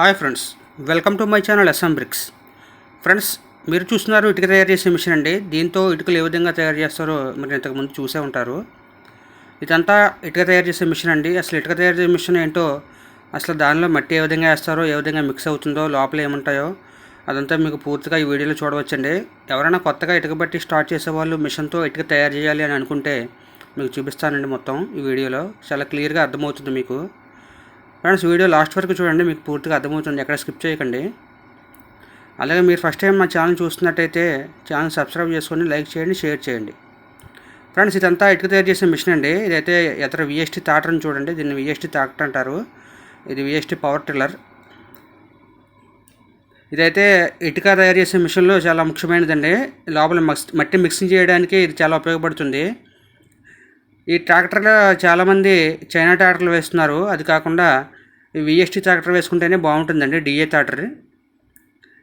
Hi friends welcome to my channel SM bricks. Friends మీరు చూస్తున్నారు ఇటుక తయారు చేసే మిషన్ అండి. దీంతో ఇటుకలు ఏ విధంగా తయారు చేస్తారో మీరు ఇంతకుముందు చూసే ఉంటారు. ఇదంతా ఇటుక తయారు చేసే మిషన్ అండి. అసలు ఇటుక తయారు చేసే మిషన్ ఏంటో అసలు దానిలో మట్టి ఏ విధంగా వేస్తారో ఏ విధంగా మిక్స్ అవుతుందో లోపల ఏముంటాయో అదంతా మీకు పూర్తిగా ఈ వీడియోలో చూడవచ్చండి. ఎవరైనా కొత్తగా ఇటుక బట్టి స్టార్ట్ చేసే వాళ్ళు మిషన్తో ఇటుక తయారు చేయాలి అని అనుకుంటే మీకు చూపిస్తానండి మొత్తం ఈ వీడియోలో. చాలా క్లియర్గా అర్థమవుతుంది మీకు. ఫ్రెండ్స్ వీడియో లాస్ట్ వరకు చూడండి మీకు పూర్తిగా అర్థమవుతుంది. ఎక్కడ స్కిప్ చేయకండి. అలాగే మీరు ఫస్ట్ టైం మా ఛానల్ చూస్తున్నట్టయితే ఛానల్ సబ్స్క్రైబ్ చేసుకొని లైక్ చేయండి షేర్ చేయండి. ఫ్రెండ్స్ ఇదంతా ఇటుక తయారు చేసే మిషన్ అండి. ఇదైతే ఇతర విఎస్టీ తాటర్ చూడండి. దీన్ని విఎస్టీ తాకట్ అంటారు. ఇది విఎస్టీ పవర్ టిల్లర్ ఇదైతే ఇటుక తయారు చేసే మిషన్లో చాలా ముఖ్యమైనదండి. లోపల మక్స్ మట్టి మిక్సింగ్ చేయడానికి ఇది చాలా ఉపయోగపడుతుంది. ఈ ట్రాక్టర్లో చాలామంది చైనా ట్రాక్టర్లు వేస్తున్నారు. అది కాకుండా విఎస్టీ ట్రాక్టర్ వేసుకుంటేనే బాగుంటుందండి డిఏ ట్రాక్టర్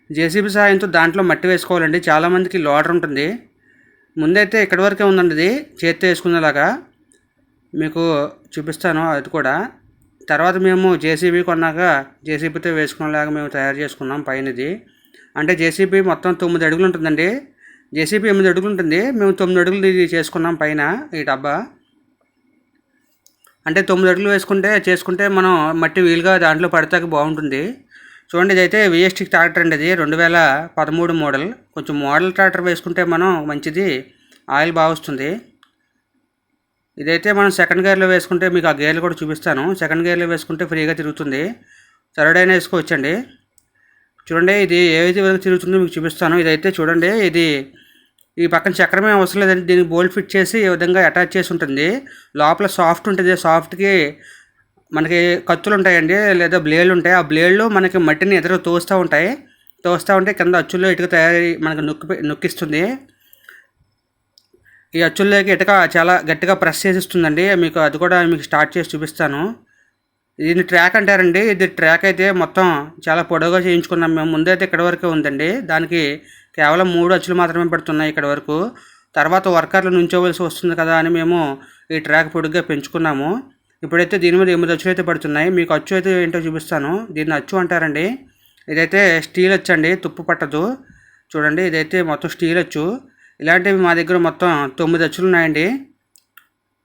జేసీబీ సహాయంతో దాంట్లో మట్టి వేసుకోవాలండి చాలామందికి లోడర్ ఉంటుంది. ముందైతే ఇక్కడి వరకే ఉందండి ఇది చేత్తో వేసుకునేలాగా. మీకు చూపిస్తాను అది కూడా. తర్వాత మేము జేసీబీ కొన్నాక జేసీబీతో వేసుకునేలాగా మేము తయారు చేసుకున్నాం పైన ఇది. అంటే జేసీబీ మొత్తం తొమ్మిది అడుగులు ఉంటుందండి. జేసీబీ ఎనిమిది అడుగులు ఉంటుంది మేము తొమ్మిది అడుగులు ఇది చేసుకున్నాం పైన ఈ డబ్బా. అంటే తొమ్మిది అడుగులు వేసుకుంటే చేసుకుంటే మనం మట్టి వీలుగా దాంట్లో పడితే బాగుంటుంది. చూడండి ఇదైతే విఎస్టిక్ ట్రాక్టర్ అండి ఇది. రెండు వేల పదమూడు మోడల్. కొంచెం మోడల్ ట్రాక్టర్ వేసుకుంటే మనం మంచిది. ఆయిల్ బాగా వస్తుంది. ఇదైతే మనం సెకండ్ గేర్లో వేసుకుంటే మీకు ఆ గేర్లు కూడా చూపిస్తాను. సెకండ్ గేర్లో వేసుకుంటే ఫ్రీగా తిరుగుతుంది. థర్డ్ అయినా వేసుకోవచ్చండి. చూడండి ఇది ఏ విధంగా తిరుగుతుందో మీకు చూపిస్తాను. ఇదైతే చూడండి ఇది ఈ పక్కన చక్రమే అవసరం లేదండి దీనికి బోల్ట్ ఫిట్ చేసి ఈ విధంగా అటాచ్ చేసి ఉంటుంది. లోపల సాఫ్ట్ ఉంటుంది. సాఫ్ట్కి మనకి కత్తులు ఉంటాయండి లేదా బ్లేడ్లు ఉంటాయి. ఆ బ్లేడ్లు మనకి మట్టిని ఎదురు తోస్తూ ఉంటాయి. తోస్తూ ఉంటే కింద అచ్చుల్లో ఇటుక తయారీ మనకి నొక్కి నొక్కిస్తుంది. ఈ అచ్చుల్లోకి ఇటుక చాలా గట్టిగా ప్రెస్ చేసిస్తుందండి. మీకు అది కూడా మీకు స్టార్ట్ చేసి చూపిస్తాను. దీన్ని ట్రాక్ అంటారండి. ఇది ట్రాక్ అయితే మొత్తం చాలా పొడవుగా చేయించుకున్నాం. మేము ముందైతే ఇక్కడ వరకే ఉందండి. దానికి కేవలం మూడు అచ్చులు మాత్రమే పెడుతున్నాయి ఇక్కడ వరకు. తర్వాత వర్కర్లు నుంచోవలసి వస్తుంది కదా అని మేము ఈ ట్రాక్ పొడుగ్గా పెంచుకున్నాము. ఇప్పుడైతే దీని మీద ఎనిమిది అచ్చులు అయితే పడుతున్నాయి. మీకు అచ్చు అయితే ఏంటో చూపిస్తాను. దీన్ని అచ్చు అంటారండి. ఇదైతే స్టీల్ అచ్చు అండి. తుప్పు పట్టదు. చూడండి ఇదైతే మొత్తం స్టీల్ అచ్చు. ఇలాంటివి మా దగ్గర మొత్తం తొమ్మిది అచ్చులు ఉన్నాయండి.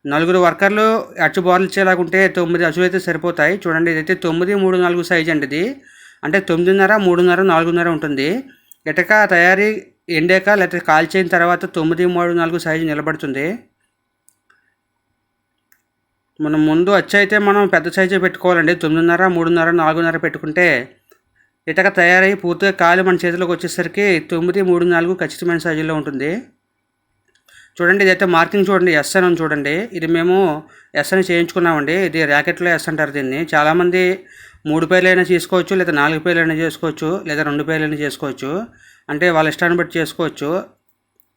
నలుగురు వర్కర్లు అచ్చు బార్లు ఇచ్చేలాగుంటే తొమ్మిది అచ్చులు అయితే సరిపోతాయి. చూడండి ఇదైతే తొమ్మిది మూడు నాలుగు సైజ్ అండి ఇది. అంటే తొమ్మిదిన్నర మూడున్నర నాలుగున్నర ఉంటుంది. ఇటక తయారీ ఎండాక లేకపోతే కాల్చిన తర్వాత తొమ్మిది మూడు నాలుగు సైజు నిలబడుతుంది. మనం ముందు వచ్చైతే అయితే మనం పెద్ద సైజే పెట్టుకోవాలండి. తొమ్మిదిన్నర మూడున్నర నాలుగున్నర పెట్టుకుంటే ఇటక తయారై పూర్తిగా కాలు మన చేతిలోకి వచ్చేసరికి తొమ్మిది మూడు నాలుగు ఖచ్చితమైన సైజులో ఉంటుంది. చూడండి ఇదైతే మార్కింగ్ చూడండి ఎస్ అని చూడండి. ఇది మేము ఎస్ అని చేయించుకున్నామండి. ఇది ర్యాకెట్లో ఎస్ అంటారు దీన్ని. చాలామంది మూడు పేర్లైనా చేసుకోవచ్చు లేదా నాలుగు పేర్లైనా చేసుకోవచ్చు లేదా రెండు పేర్లైనా చేసుకోవచ్చు. అంటే వాళ్ళ ఇష్టాన్ని బట్టి చేసుకోవచ్చు.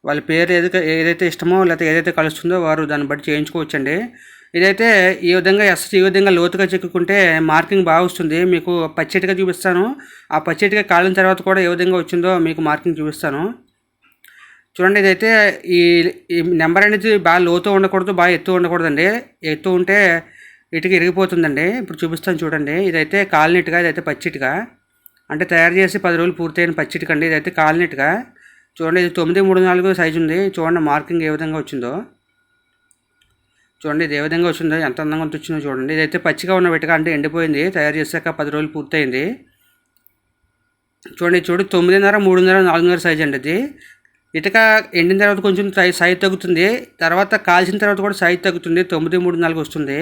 వాళ్ళ పేరు ఏదైతే ఏదైతే ఇష్టమో లేకపోతే ఏదైతే కలుస్తుందో వారు దాన్ని బట్టి చేయించుకోవచ్చండి. ఇదైతే ఈ విధంగా ఎస్ ఈ విధంగా లోతుగా చెక్కుకుంటే మార్కింగ్ బాగా వస్తుంది. మీకు పచ్చటిగా చూపిస్తాను. ఆ పచ్చటిగా కాలిన తర్వాత కూడా ఏ విధంగా వచ్చిందో మీకు మార్కింగ్ చూపిస్తాను. చూడండి ఇదైతే ఈ ఈ నెంబర్ అనేది బాగా లోతు ఉండకూడదు బాగా ఎత్తు ఉండకూడదండి. ఎత్తు ఉంటే ఇటుక ఇరిగిపోతుందండి. ఇప్పుడు చూపిస్తాను చూడండి. ఇదైతే కాలినట్టుగా ఇదైతే పచ్చిటిగా. అంటే తయారు చేసి పది రోజులు పూర్తయిన పచ్చిటిక అండి ఇదైతే కాలినట్టుగా. చూడండి ఇది తొమ్మిది మూడు నాలుగు సైజు ఉంది. చూడండి మార్కింగ్ ఏ విధంగా వచ్చిందో. చూడండి ఇది ఏ విధంగా వచ్చిందో ఎంత అందంగా వచ్చిందో చూడండి. ఇదైతే పచ్చిగా ఉన్న ఇటుక అంటే ఎండిపోయింది. తయారు చేశాక పది రోజులు పూర్తయింది. చూడండి చూడు తొమ్మిదిన్నర మూడున్నర నాలుగున్నర సైజ్ అండి ఇది. ఇటుక ఎండిన తర్వాత కొంచెం సైజ్ తగ్గుతుంది. తర్వాత కాల్చిన తర్వాత కూడా సైజ్ తగ్గుతుంది. తొమ్మిది మూడు నాలుగు వస్తుంది.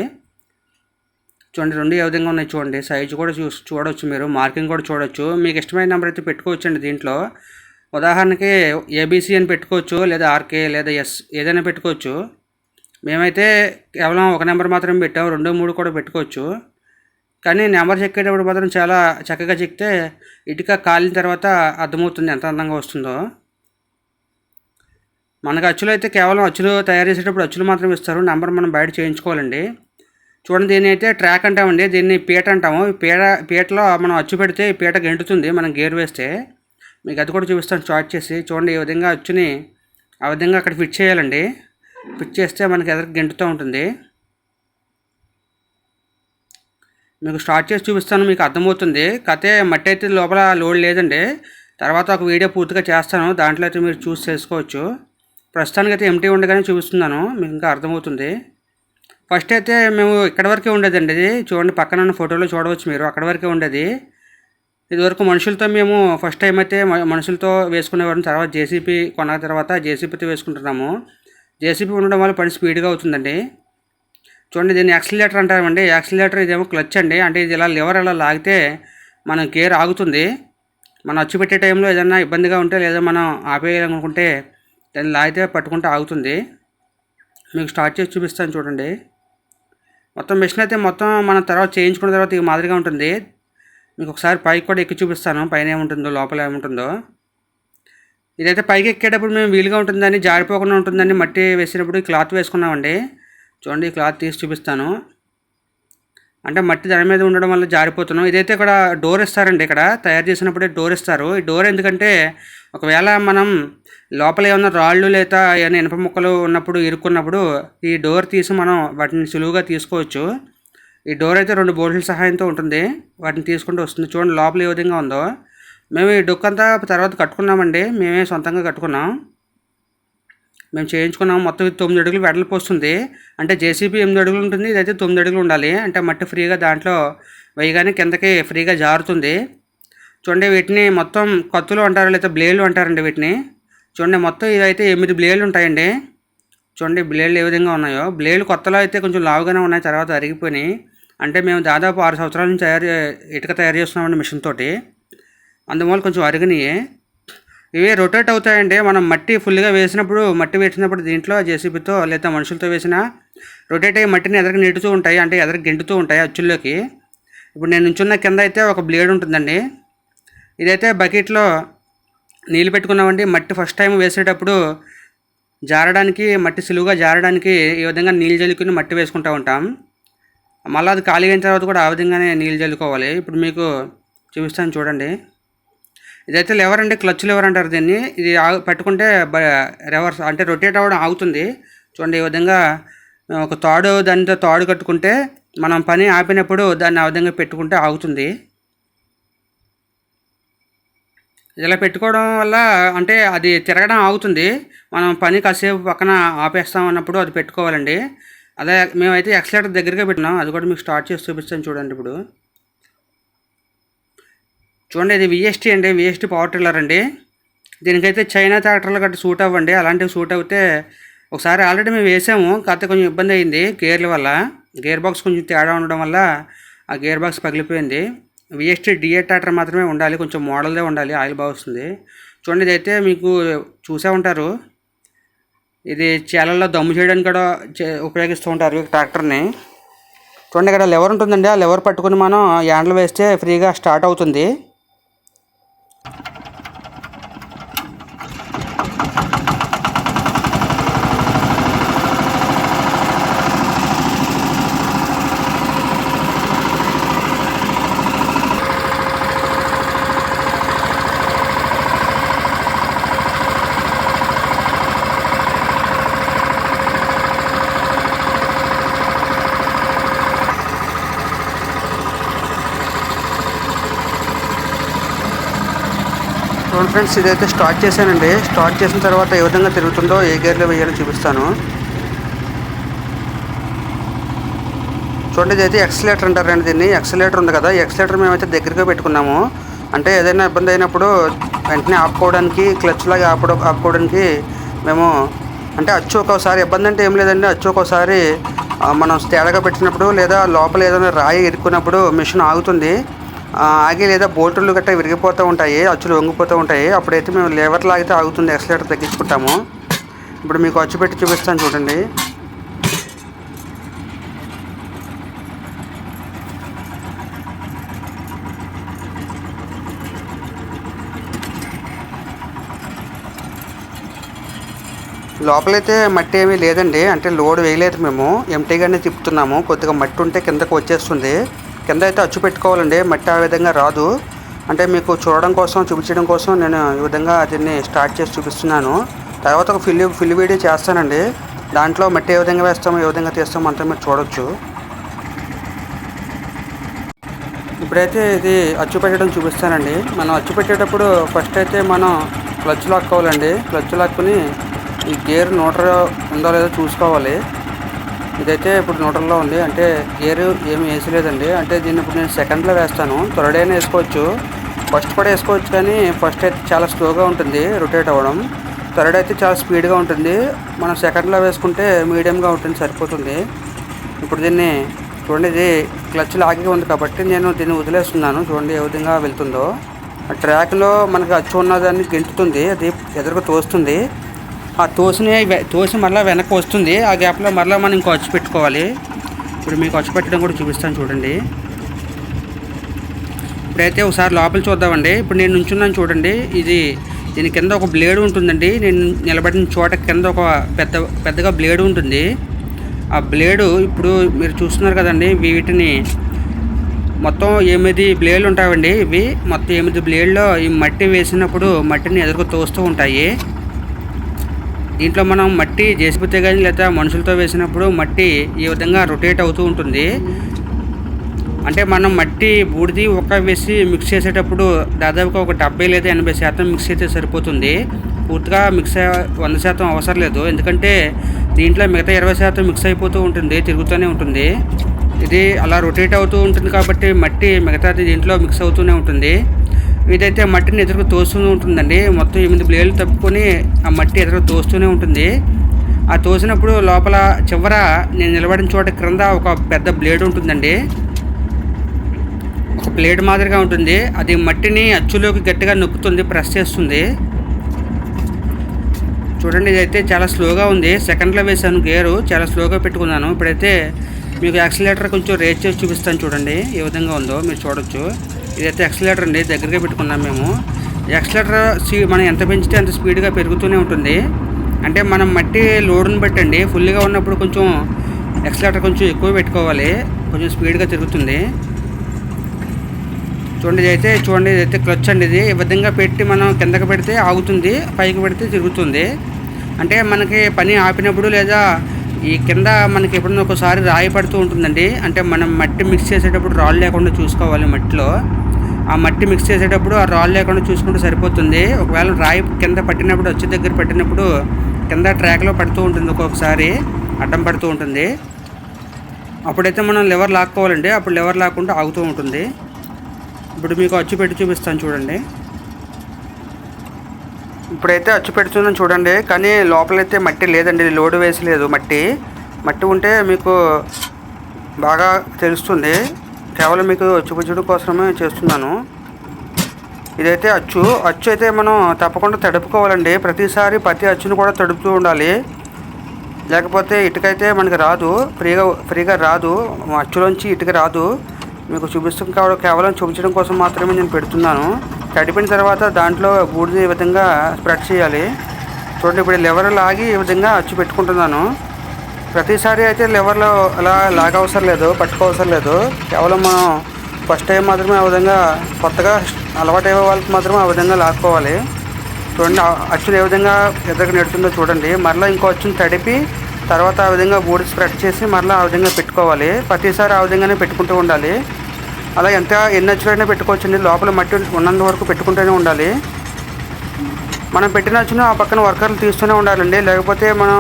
చూడండి రెండు ఏ విధంగా ఉన్నాయి చూడండి. సైజు కూడా చూ చూడవచ్చు మీరు. మార్కింగ్ కూడా చూడవచ్చు మీకు ఇష్టమైన నెంబర్ అయితే పెట్టుకోవచ్చు అండి దీంట్లో. ఉదాహరణకి ఏబీసీ అని పెట్టుకోవచ్చు లేదా ఆర్కే లేదా ఎస్ ఏదైనా పెట్టుకోవచ్చు. మేమైతే కేవలం ఒక నెంబర్ మాత్రమే పెట్టాం రెండు మూడు కూడా పెట్టుకోవచ్చు. కానీ నెంబర్ చెక్కేటప్పుడు మాత్రం చాలా చక్కగా చెక్కితే ఇటుక కాలిన తర్వాత అర్థమవుతుంది ఎంత అందంగా వస్తుందో. మనకు అచ్చులు అయితే కేవలం అచ్చులు తయారు చేసేటప్పుడు అచ్చులు మాత్రం ఇస్తారు. నెంబర్ మనం బయట చేయించుకోవాలండి. చూడండి దీన్ని అయితే ట్రాక్ అంటామండి. దీన్ని పీట అంటాము. పీట పీటలో మనం అచ్చు పెడితే ఈ పీట గెంటుతుంది. మనం గేర్ వేస్తే మీకు అది కూడా చూపిస్తాను షార్ట్ చేసి. చూడండి ఈ విధంగా అచ్చుని ఆ విధంగా అక్కడ ఫిట్ చేయాలండి. ఫిట్ చేస్తే మనకి ఎదురు గెంటుతూ ఉంటుంది. మీకు స్టార్ట్ చేసి చూపిస్తాను. మీకు అర్థమవుతుంది. కతే మట్టి అయితే లోపల లోడ్ లేదండి. తర్వాత ఒక వీడియో పూర్తిగా చేస్తాను. దాంట్లో అయితే మీరు చూసి చేసుకోవచ్చు ప్రస్తుతానికి అయితే ఎంటీ ఉండగానే చూపిస్తున్నాను. మీకు ఇంకా అర్థమవుతుంది. ఫస్ట్ అయితే మేము ఇక్కడ వరకే ఉండేదండి ఇది. చూడండి పక్కన ఉన్న ఫోటోలో చూడవచ్చు మీరు. అక్కడ వరకే ఉండేది. ఇదివరకు మనుషులతో మేము ఫస్ట్ టైం అయితే మనుషులతో వేసుకునేవాళ్ళం. తర్వాత జేసీపీ కొన్న తర్వాత జేసీపీతో వేసుకుంటున్నాము. జేసీపీ ఉండడం వల్ల పని స్పీడ్గా అవుతుందండి. చూడండి దీన్ని యాక్సిలేటర్ అంటారండి యాక్సిలేటర్ ఇదేమో క్లచ్ అండి. అంటే ఇది ఇలా లివర్ ఇలా లాగితే మనం గేర్ ఆగుతుంది. మనం వచ్చి పెట్టే టైంలో ఏదైనా ఇబ్బందిగా ఉంటే లేదా మనం ఆపేయాలనుకుంటే దాన్ని లాగితే పట్టుకుంటే ఆగుతుంది. మీకు స్టార్ట్ చేసి చూపిస్తాను చూడండి. మొత్తం మిషన్ అయితే మొత్తం మనం తర్వాత చేయించుకున్న తర్వాత ఈ మాదిరిగా ఉంటుంది. మీకు ఒకసారి పైకి కూడా ఎక్కి చూపిస్తాను. పైన ఏముంటుందో లోపల ఏముంటుందో. ఇదైతే పైకి ఎక్కేటప్పుడు మేము వీలుగా ఉంటుందని జారిపోకుండా ఉంటుందని మట్టి వేసినప్పుడు క్లాత్ వేసుకున్నామండి. చూడండి ఈ క్లాత్ తీసి చూపిస్తాను. అంటే మట్టి దాని మీద ఉండడం వల్ల జారిపోతున్నాం. ఇదైతే ఇక్కడ డోర్ ఇస్తారండి ఇక్కడ. తయారు చేసినప్పుడే డోర్ ఇస్తారు. ఈ డోర్ ఎందుకంటే ఒకవేళ మనం లోపల ఏమన్నా రాళ్ళు లేదా ఏమైనా ఇనుప ముక్కలు ఉన్నప్పుడు ఇరుక్కున్నప్పుడు ఈ డోర్ తీసి మనం వాటిని సులువుగా తీసుకోవచ్చు. ఈ డోర్ అయితే రెండు బోర్డుల సహాయంతో ఉంటుంది. వాటిని తీసుకుంటూ వస్తుంది. చూడండి లోపల ఏ విధంగా ఉందో. మేము ఈ డొక్కంతా తర్వాత కట్టుకున్నామండి. మేమే సొంతంగా కట్టుకున్నాం. మేము చేయించుకున్నాము మొత్తం ఇది తొమ్మిది అడుగులు వెడల్పు వస్తుంది. అంటే జేసీబీ ఎనిమిది అడుగులు ఉంటుంది. ఇదైతే తొమ్మిది అడుగులు ఉండాలి. అంటే మట్టి ఫ్రీగా దాంట్లో వేయగానే కిందకి ఫ్రీగా జారుతుంది. చూడండి వీటిని మొత్తం కత్తులు అంటారు లేదా బ్లేడ్లు అంటారండి వీటిని? చూడండి మొత్తం ఇదైతే ఎనిమిది బ్లేడ్లు ఉంటాయండి. చూడండి బ్లేడ్లు ఏ విధంగా ఉన్నాయో. బ్లేడ్లు కొత్తలో అయితే కొంచెం లావుగానే ఉన్నాయి. తర్వాత అరిగిపోయినాయి. అంటే మేము దాదాపు ఆరు సంవత్సరాల నుంచి తయారు ఇటుక తయారు చేస్తున్నామండి మిషన్ తోటి. అందువల్ల కొంచెం అరిగినాయి. ఇవి రొటేట్ అవుతాయండి. మనం మట్టి ఫుల్గా వేసినప్పుడు మట్టి వేసినప్పుడు దీంట్లో జేసీబీతో లేదా మనుషులతో వేసిన రొటేట్ అయ్యి మట్టిని ఎదరికి నెట్టుతూ ఉంటాయి. అంటే ఎదరికి గెంటుతూ ఉంటాయి అచ్చుల్లోకి. ఇప్పుడు నేను నుంచున్న కింద అయితే ఒక బ్లేడ్ ఉంటుందండి. ఇదైతే బకెట్లో నీళ్ళు పెట్టుకున్నామండి. మట్టి ఫస్ట్ టైం వేసేటప్పుడు జారడానికి మట్టి సులువుగా జారడానికి ఈ విధంగా నీళ్ళు జల్లుకుని మట్టి వేసుకుంటూ ఉంటాం. మళ్ళీ అది ఖాళీ అయిన తర్వాత కూడా ఆ విధంగానే నీళ్ళు జల్లుకోవాలి. ఇప్పుడు మీకు చూపిస్తాను చూడండి. ఇదైతే లెవర్ అండి క్లచ్ లెవర్ అంటారు దీన్ని. ఇది పెట్టుకుంటే రివర్స్ అంటే రొటేట్ అవ్వడం ఆగుతుంది. చూడండి ఈ విధంగా ఒక తాడు దానితో తాడు కట్టుకుంటే మనం పని ఆపినప్పుడు దాన్ని ఆ విధంగా పెట్టుకుంటే ఆగుతుంది. ఇలా పెట్టుకోవడం వల్ల అంటే అది తిరగడం ఆగుతుంది. మనం పని కాసేపు పక్కన ఆపేస్తాం అన్నప్పుడు అది పెట్టుకోవాలండి. అదే మేమైతే ఎక్సలేటర్ దగ్గరగా పెట్టినాం. అది కూడా మీకు స్టార్ట్ చేసి చూపిస్తాను చూడండి ఇప్పుడు. చూడండి ఇది విఎస్టీ అండి విఎస్టీ పవర్ టిల్లర్ అండి. దీనికైతే చైనా ట్రాక్టర్లు గట్రా సూట్ అవ్వండి. అలాంటివి సూట్ అవుతే ఒకసారి ఆల్రెడీ మేము వేసాము కాకపోతే కొంచెం ఇబ్బంది అయింది గేర్ల వల్ల. గేర్ బాక్స్ కొంచెం తేడా ఉండడం వల్ల ఆ గేర్ బాక్స్ పగిలిపోయింది. విఎస్టీ డిఏ ట్రాక్టర్ మాత్రమే ఉండాలి కొంచెం మోడల్దే ఉండాలి ఆయిల్ బాగా వస్తుంది. చూడండి ఇదైతే మీకు చూసే ఉంటారు. ఇది చేలల్లో దమ్ము చేయడానికి కూడా చే- ఉపయోగిస్తూ ఉంటారు ఈ ట్రాక్టర్ని చూడండి ఇక్కడ లెవర్ ఉంటుందండి. ఆ లెవర్ పట్టుకుని మనం యాండ్లు వేస్తే ఫ్రీగా స్టార్ట్ అవుతుంది. చూడండి ఫ్రెండ్స్ ఇదైతే స్టార్ట్ చేశానండి. స్టార్ట్ చేసిన తర్వాత ఏ విధంగా తిరుగుతుందో ఏ గేర్లో వేయాలో చూపిస్తాను. చూడండి ఇదైతే ఎక్సలేటర్ అంటారండి దీన్ని. ఎక్సలేటర్ ఉంది కదా ఎక్సలేటర్ మేమైతే దగ్గరగా పెట్టుకున్నాము. అంటే ఏదైనా ఇబ్బంది అయినప్పుడు వెంటనే ఆపుకోవడానికి క్లచ్ లాగా ఆపడం ఆపుకోవడానికి మేము అంటే అచ్చు ఒక్కోసారి ఇబ్బంది అంటే ఏం లేదండి. అచ్చు ఒక్కోసారి మనం తేడాగా పెట్టినప్పుడు లేదా లోపల ఏదైనా రాయి ఇరుక్కున్నప్పుడు మిషన్ ఆగుతుంది. ఆగి లేదా బోల్టులు గట్రా విరిగిపోతూ ఉంటాయి అచ్చులు వంగిపోతూ ఉంటాయి. అప్పుడైతే మేము లేవర్ లాగితే ఆగుతుంది ఎక్సలేటర్ తగ్గించుకుంటాము. ఇప్పుడు మీకు అచ్చు పెట్టి చూపిస్తాను చూడండి. లోపలైతే మట్టి ఏమీ లేదండి అంటే లోడ్ వేయలేదు మేము. ఎంటీగానే తిప్పుతున్నాము కొద్దిగా మట్టి ఉంటే కిందకు వచ్చేస్తుంది. కింద అయితే అచ్చు పెట్టుకోవాలండి మట్టి ఆ విధంగా రాదు. అంటే మీకు చూడడం కోసం చూపించడం కోసం నేను ఈ విధంగా దీన్ని స్టార్ట్ చేసి చూపిస్తున్నాను. తర్వాత ఒక ఫిల్ ఫిల్ వీడియో చేస్తానండి. దాంట్లో మట్టి ఏ విధంగా వేస్తామో ఏ విధంగా తీస్తామో అంతా మీరు చూడొచ్చు. ఇప్పుడైతే ఇది అచ్చు పెట్టడం చూపిస్తానండి. మనం అచ్చు పెట్టేటప్పుడు ఫస్ట్ అయితే మనం క్లచ్ లాక్కోవాలండి. క్లచ్ లాక్కుని ఈ గేర్ నోటర్ ఉందో లేదో చూసుకోవాలి. ఇదైతే ఇప్పుడు నూటల్లో ఉంది. అంటే గేర్ ఏమి వేసలేదండి అంటే దీన్ని ఇప్పుడు నేను సెకండ్లో వేస్తాను. థర్డ్ అయినా వేసుకోవచ్చు. ఫస్ట్ కూడా వేసుకోవచ్చు కానీ ఫస్ట్ అయితే చాలా స్లోగా ఉంటుంది. రొటేట్ అవ్వడం. థర్డ్ అయితే చాలా స్పీడ్గా ఉంటుంది. మనం సెకండ్లో వేసుకుంటే మీడియంగా ఉంటుంది సరిపోతుంది. ఇప్పుడు దీన్ని చూడండి ఇది క్లచ్ లాగి ఉంది కాబట్టి నేను దీన్ని వదిలేస్తున్నాను. చూడండి ఏ విధంగా వెళ్తుందో. ఆ ట్రాక్లో మనకి అచ్చు ఉన్నదాన్ని గెంటుతుంది అది ఎదురుగా తోస్తుంది. ఆ తోసిని తోసి మళ్ళీ వెనక్కి వస్తుంది. ఆ గ్యాప్లో మళ్ళీ మనం ఇంకో అచ్చు పెట్టుకోవాలి. ఇప్పుడు మీకు అచ్చు పెట్టడం కూడా చూపిస్తాను చూడండి. ఇప్పుడైతే ఒకసారి లోపల చూద్దామండి. ఇప్పుడు నేను నుంచున్నాను చూడండి. ఇది దీని కింద ఒక బ్లేడ్ ఉంటుందండి. నేను నిలబడిన చోట కింద ఒక పెద్ద పెద్దగా బ్లేడ్ ఉంటుంది. ఆ బ్లేడు ఇప్పుడు మీరు చూస్తున్నారు కదండి వీటిని మొత్తం ఎనిమిది బ్లేడ్లు ఉంటాయండి ఇవి. మొత్తం ఎనిమిది బ్లేడ్లో ఈ మట్టి వేసినప్పుడు మట్టిని ఎదురుకు తోస్తూ ఉంటాయి. దీంట్లో మనం మట్టి చేసిపోతే కానీ లేదా మనుషులతో వేసినప్పుడు మట్టి ఈ విధంగా రొటేట్ అవుతూ ఉంటుంది. అంటే మనం మట్టి బూడిది ఒక్క వేసి మిక్స్ చేసేటప్పుడు దాదాపుగా ఒక డెబ్బై లేదా ఎనభై శాతం మిక్స్ అయితే సరిపోతుంది. పూర్తిగా మిక్స్ అయ్యే- వంద శాతం అవసరం లేదు. ఎందుకంటే దీంట్లో మిగతా ఇరవై శాతం మిక్స్ అయిపోతూ ఉంటుంది తిరుగుతూనే ఉంటుంది. ఇది అలా రొటేట్ అవుతూ ఉంటుంది కాబట్టి మట్టి మిగతాది దీంట్లో మిక్స్ అవుతూనే ఉంటుంది. ఇదైతే మట్టిని ఎదురుకు తోస్తూనే ఉంటుందండి. మొత్తం ఎనిమిది బ్లేడ్లు తప్పుకొని ఆ మట్టి ఎదురుకు తోస్తూనే ఉంటుంది. ఆ తోసినప్పుడు లోపల చివర నేను నిలబడిన చోట క్రింద ఒక పెద్ద బ్లేడ్ ఉంటుందండి. ఒక ప్లేట్ మాదిరిగా ఉంటుంది. అది మట్టిని అచ్చులోకి గట్టిగా నొక్కుతుంది ప్రెస్ చేస్తుంది. చూడండి ఇదైతే చాలా స్లోగా ఉంది. సెకండ్లో వేసాను గేరు చాలా స్లోగా పెట్టుకున్నాను. ఇప్పుడైతే మీకు యాక్సిలేటర్ కొంచెం రేట్ చేసి చూపిస్తాను చూడండి. ఏ విధంగా ఉందో మీరు చూడొచ్చు. ఇదైతే ఎక్సలేటర్ అండి దగ్గరగా పెట్టుకున్నాం మేము. ఎక్సలేటర్ సీ మనం ఎంత పెంచితే అంత స్పీడ్గా పెరుగుతూనే ఉంటుంది. అంటే మనం మట్టి లోడుని బట్టండి ఫుల్గా ఉన్నప్పుడు కొంచెం ఎక్సలేటర్ కొంచెం ఎక్కువ పెట్టుకోవాలి. కొంచెం స్పీడ్గా తిరుగుతుంది. చూడండి ఇదైతే చూడండి ఇదైతే క్లచ్ అండి ఇది. ఈ విధంగా పెట్టి మనం కిందకి పెడితే ఆగుతుంది పైకి పెడితే తిరుగుతుంది. అంటే మనకి పని ఆపినప్పుడు లేదా ఈ కింద మనకి ఎప్పుడన్నా ఒకసారి రాయి పడుతూ ఉంటుందండి. అంటే మనం మట్టి మిక్స్ చేసేటప్పుడు రాళ్ళు లేకుండా చూసుకోవాలి మట్టిలో. ఆ మట్టి మిక్స్ చేసేటప్పుడు ఆ రాళ్ళు లేకుండా చూసుకుంటే సరిపోతుంది. ఒకవేళ రాయి కింద పట్టినప్పుడు వచ్చే దగ్గర పట్టినప్పుడు కింద ట్రాక్లో పడుతూ ఉంటుంది ఒక్కొక్కసారి. అడ్డం పడుతూ ఉంటుంది. అప్పుడైతే మనం లివర్ లాక్కోవాలండి. అప్పుడు లివర్ లాక్కుంటే ఆగుతూ ఉంటుంది. ఇప్పుడు మీకు అచ్చు పెట్టి చూపిస్తాను చూడండి. ఇప్పుడైతే అచ్చు పెడుతున్నాను చూడండి. కానీ లోపలైతే మట్టి లేదండి. లోడు వేసి లేదు మట్టి. మట్టి ఉంటే మీకు బాగా తెలుస్తుంది. కేవలం మీకు చూపించడం కోసమే చేస్తున్నాను. ఇదైతే అచ్చు. అచ్చు అయితే మనం తప్పకుండా తడుపుకోవాలండి. ప్రతిసారి ప్రతి అచ్చును కూడా తడుపుతూ ఉండాలి. లేకపోతే ఇటుకైతే మనకి రాదు. ఫ్రీగా ఫ్రీగా రాదు. అచ్చులోంచి ఇటుక రాదు. మీకు చూపిస్తాం కావడం కేవలం చూపించడం కోసం మాత్రమే నేను పెడుతున్నాను. తడిపిన తర్వాత దాంట్లో బూడిద ఈ విధంగా స్ప్రెడ్ చేయాలి. చూడండి ఇప్పుడు లెవర్ లాగి ఈ విధంగా అచ్చు పెట్టుకుంటున్నాను. ప్రతిసారి అయితే లివర్లో అలా లాగవసరం లేదు పట్టుకోవసరం లేదు. కేవలం మనం ఫస్ట్ టైం మాత్రమే ఆ విధంగా కొత్తగా అలవాటు అయ్యే వాళ్ళకి మాత్రమే ఆ విధంగా లాక్కోవాలి. చూడండి అచ్చులు ఏ విధంగా ఎదురుగా నెడుతుందో చూడండి. మరలా ఇంకో అచ్చును తడిపి తర్వాత ఆ విధంగా బూడి స్ప్రెడ్ చేసి మరలా ఆ విధంగా పెట్టుకోవాలి. ప్రతిసారి ఆ విధంగానే పెట్టుకుంటూ ఉండాలి. అలా ఎంత ఎన్ని అచ్చులైనా పెట్టుకోవచ్చండి. లోపల మట్టి ఉన్నంత వరకు పెట్టుకుంటూనే ఉండాలి. మనం పెట్టిన అచ్చును ఆ పక్కన వర్కర్లు తీస్తూనే ఉండాలండి. లేకపోతే మనం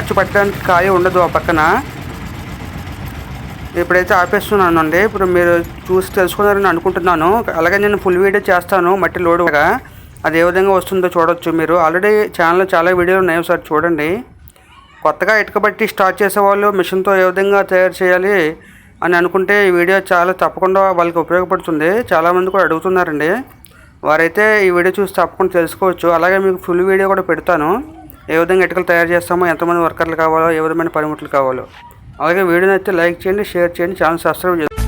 అచ్చు పట్టడానికి ఖాళీ ఉండదు ఆ పక్కన. ఇప్పుడైతే ఆపేస్తున్నాను అండి. ఇప్పుడు మీరు చూసి తెలుసుకున్నారని అనుకుంటున్నాను. అలాగే నేను ఫుల్ వీడియో చేస్తాను మట్టి లోడుగా అది ఏ విధంగా వస్తుందో చూడొచ్చు మీరు. ఆల్రెడీ ఛానల్లో చాలా వీడియోలు ఉన్నాయి ఒకసారి చూడండి. కొత్తగా ఇటుక బట్టి స్టార్ట్ చేసేవాళ్ళు మిషన్తో ఏ విధంగా తయారు చేయాలి అని అనుకుంటే ఈ వీడియో చాలా తప్పకుండా వాళ్ళకి ఉపయోగపడుతుంది. చాలామంది కూడా అడుగుతున్నారండి. వారైతే ఈ వీడియో చూసి తప్పకుండా తెలుసుకోవచ్చు. అలాగే మీకు ఫుల్ వీడియో కూడా పెడతాను. ఏ విధంగా ఇటుకలు తయారు చేస్తామో ఎంతమంది వర్కర్లు కావాలో ఏ విధమైన పనిముట్లు కావాలో. అలాగే వీడియో నచ్చితే లైక్ చేయండి షేర్ చేయండి ఛానల్ సబ్స్క్రైబ్ చేయండి.